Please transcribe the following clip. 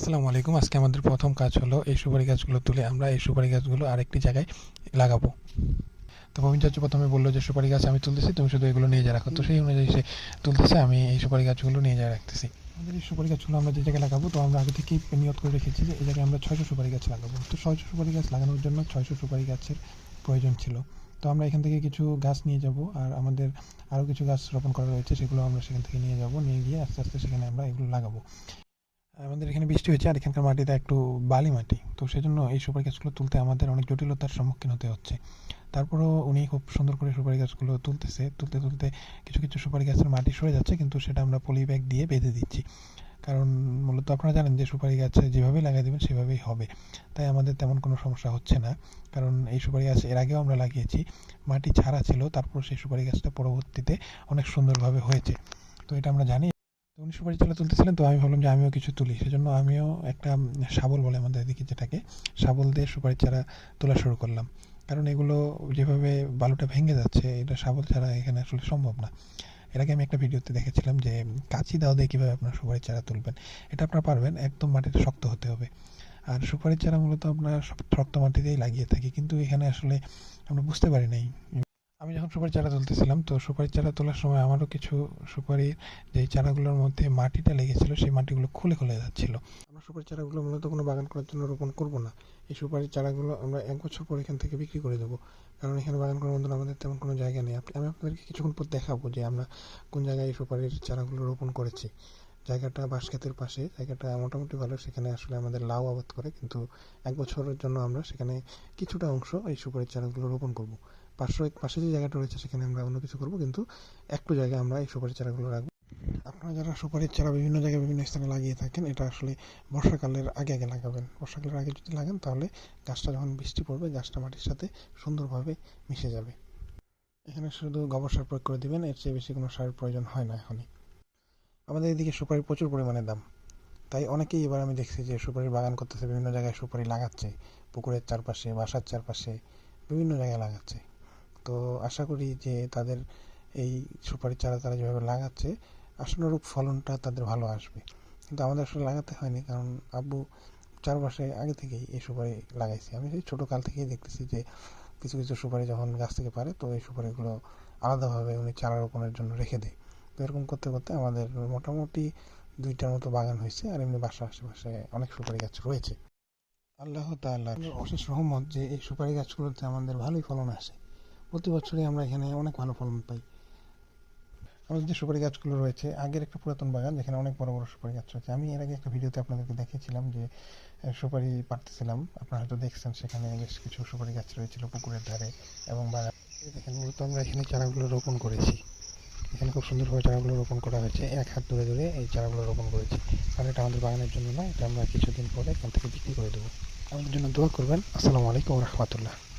আসসালামু আলাইকুম। আজকে আমাদের প্রথম কাজ হলো এই সুপারি গাছগুলো তুলে আমরা এই সুপারি গাছগুলো আরেকটি জায়গায় লাগাবো। তো প্রবীণ চাচু প্রথমে বলল যে, সুপারি গাছ আমি তুলতেছি, তুমি শুধু এগুলো নিয়ে যা রাখো। তো সেই অনুযায়ী সে তুলতেছে, আমি এই সুপারি গাছগুলো নিয়ে যা রাখতেছি। আমাদের এই সুপারি গাছগুলো আমরা যে জায়গায় লাগাবো, তো আমরা আগে থেকেই নিয়ত করে রেখেছি যে, এই জায়গায় আমরা ছয়শো সুপারি গাছ লাগাবো। তো ছয়শো সুপারি গাছ লাগানোর জন্য ছয়শো সুপারি গাছের প্রয়োজন ছিল। তো আমরা এখান থেকে কিছু গাছ নিয়ে যাব আর আমাদের আরও কিছু গাছ রোপণ করা রয়েছে, সেগুলো আমরা সেখান থেকে নিয়ে যাব, নিয়ে গিয়ে আস্তে আস্তে সেখানে আমরা এগুলো লাগাবো। আমাদের এখানে বৃষ্টি হয়েছে আর এখানকার মাটিটা একটু বালি মাটি। তো সেজন্য এই সুপারি গাছগুলো তুলতে আমাদের অনেক জটিলতার সম্মুখীন হতে হচ্ছে। তারপরেও উনি খুব সুন্দর করে সুপারি গাছগুলো তুলতেছে। তুলতে তুলতে কিছু কিছু সুপারি গাছের মাটি সরে যাচ্ছে, কিন্তু সেটা আমরা পলি ব্যাগ দিয়ে বেঁধে দিচ্ছি। কারণ মূলত আপনারা জানেন যে সুপারি গাছে যেভাবেই লাগিয়ে দেবেন, সেভাবেই হবে। তাই আমাদের তেমন কোনো সমস্যা হচ্ছে না। কারণ এই সুপারি গাছ এর আগেও আমরা লাগিয়েছি। মাটি ছাড়া ছিল তারপর সেই সুপারি গাছটা পরবর্তীতে অনেক সুন্দরভাবে হয়েছে। তো এটা আমরা জানি। উনি সুপারি চারা তুলতেছিলেন, তো আমি ভাবলাম যে আমিও কিছু তুলি। সেজন্য আমিও একটা শাবল বলে আমাদের এদিকে যেটাকে, শাবল দিয়ে সুপারি চারা তোলা শুরু করলাম। কারণ এগুলো যেভাবে বালুটা ভেঙে যাচ্ছে, এটা শাবল ছাড়া এখানে আসলে সম্ভব না। এর আগে আমি একটা ভিডিওতে দেখেছিলাম যে, কাঁচি দাও দিয়ে কীভাবে আপনার সুপারির চারা তুলবেন, এটা আপনারা পারবেন, একদম মাটিটা শক্ত হতে হবে। আর সুপারির চারা মূলত আপনার শক্ত মাটিতেই লাগিয়ে থাকি, কিন্তু এখানে আসলে আমরা বুঝতে পারি নাই। আমি যখন সুপারি চারা তুলতেছিলাম, তো সুপারি চারা তোলার সময় আমারও কিছু সুপারির যে চারাগুলোর মধ্যে মাটিটা লেগেছিল, সেই মাটিগুলো খুলে খুলে যাচ্ছিল। আমরা সুপারি চারাগুলো মূলত কোনো বাগান করার জন্য রোপণ করব না। এই সুপারির চারাগুলো আমরা এক বছর পর এখান থেকে বিক্রি করে দেবো। কারণ এখানে বাগান করার মতন আমাদের তেমন কোনো জায়গা নেই। আমি আপনাদেরকে কিছুক্ষণ পর দেখাবো যে আমরা কোন জায়গায় এই সুপারির চারাগুলো রোপণ করেছি। জায়গাটা বাঁশক্ষেতের পাশে, জায়গাটা মোটামুটি ভালো। সেখানে আসলে আমাদের লাউ আবাদ করে, কিন্তু এক বছরের জন্য আমরা সেখানে কিছুটা অংশ এই সুপারির চারাগুলো রোপণ করব। পাশে পাশে যে জায়গাটা রয়েছে, সেখানে আমরা অন্য কিছু করব, কিন্তু একটু জায়গায় আমরা এই সুপারির চারাগুলো রাখব। আপনারা যারা সুপারির চারা বিভিন্ন জায়গায় বিভিন্ন স্থানে লাগিয়ে থাকেন, এটা আসলে বর্ষাকালের আগে আগে লাগাবেন। বর্ষাকালের আগে যদি লাগান, তাহলে গাছটা যখন বৃষ্টি পড়বে, গাছটা মাটির সাথে সুন্দরভাবে মিশে যাবে। এখানে শুধু গোবর সার প্রয়োগ করে দেবেন, এর চেয়ে বেশি কোনো সারের প্রয়োজন হয় না এখনই। আমাদের এদিকে সুপারির প্রচুর পরিমাণে দাম। তাই অনেকেই এবার আমি দেখছি যে সুপারির বাগান করতেছে, বিভিন্ন জায়গায় সুপারি লাগাচ্ছে, পুকুরের চারপাশে, বাসার চারপাশে, বিভিন্ন জায়গায় লাগাচ্ছে। তো আশা করি যে তাদের এই সুপারির চারা তারা যেভাবে লাগাচ্ছে আশানুরূপ ফলনটা তাদের ভালো আসবে। কিন্তু আমাদের আসলে লাগাতে হয়নি, কারণ আব্বু চার চারপাশে আগে থেকেই এই সুপারি লাগাইছি। আমি সেই ছোটো কাল থেকেই দেখতেছি যে কিছু কিছু সুপারি যখন গাছ থেকে পারে, তো এই সুপারিগুলো আলাদাভাবে উনি চারা রোপণের জন্য রেখে দেয়। তো এরকম করতে করতে আমাদের মোটামুটি দুইটার মতো বাগান হয়েছে, আর এমনি বাসার আশেপাশে অনেক সুপারি গাছ রয়েছে। আল্লাহ তাল্লাহ অশেষ রহমত যে এই সুপারি গাছগুলোতে আমাদের ভালোই ফলন আসে। প্রতি বছরই আমরা এখানে অনেক ভালো ফলন পাই। আমাদের যে সুপারি গাছগুলো রয়েছে, আগের একটা পুরাতন বাগান যেখানে অনেক বড় বড় সুপারি গাছ রয়েছে। আমি এর আগে একটা ভিডিওতে আপনাদেরকে দেখিয়েছিলাম যে সুপারি পাড়তেছিলাম। আপনারা হয়তো দেখছেন সেখানে বেশ কিছু সুপারি গাছ রয়েছিল পুকুরের ধারে এবং বাগান। দেখেন, মূলত আমরা এখানে চারাগুলো রোপণ করেছি। এখানে খুব সুন্দরভাবে চারাগুলো রোপণ করা হয়েছে। এক হাত দূরে দূরে এই চারাগুলো রোপণ করেছি। কারণ এটা আমাদের বাগানের জন্য না এটা আমরা কিছুদিন পরে এখান থেকে বিক্রি করে দেবো। আমাদের জন্য দোয়া করবেন। আসসালামু আলাইকুম রহমতুল্লাহ।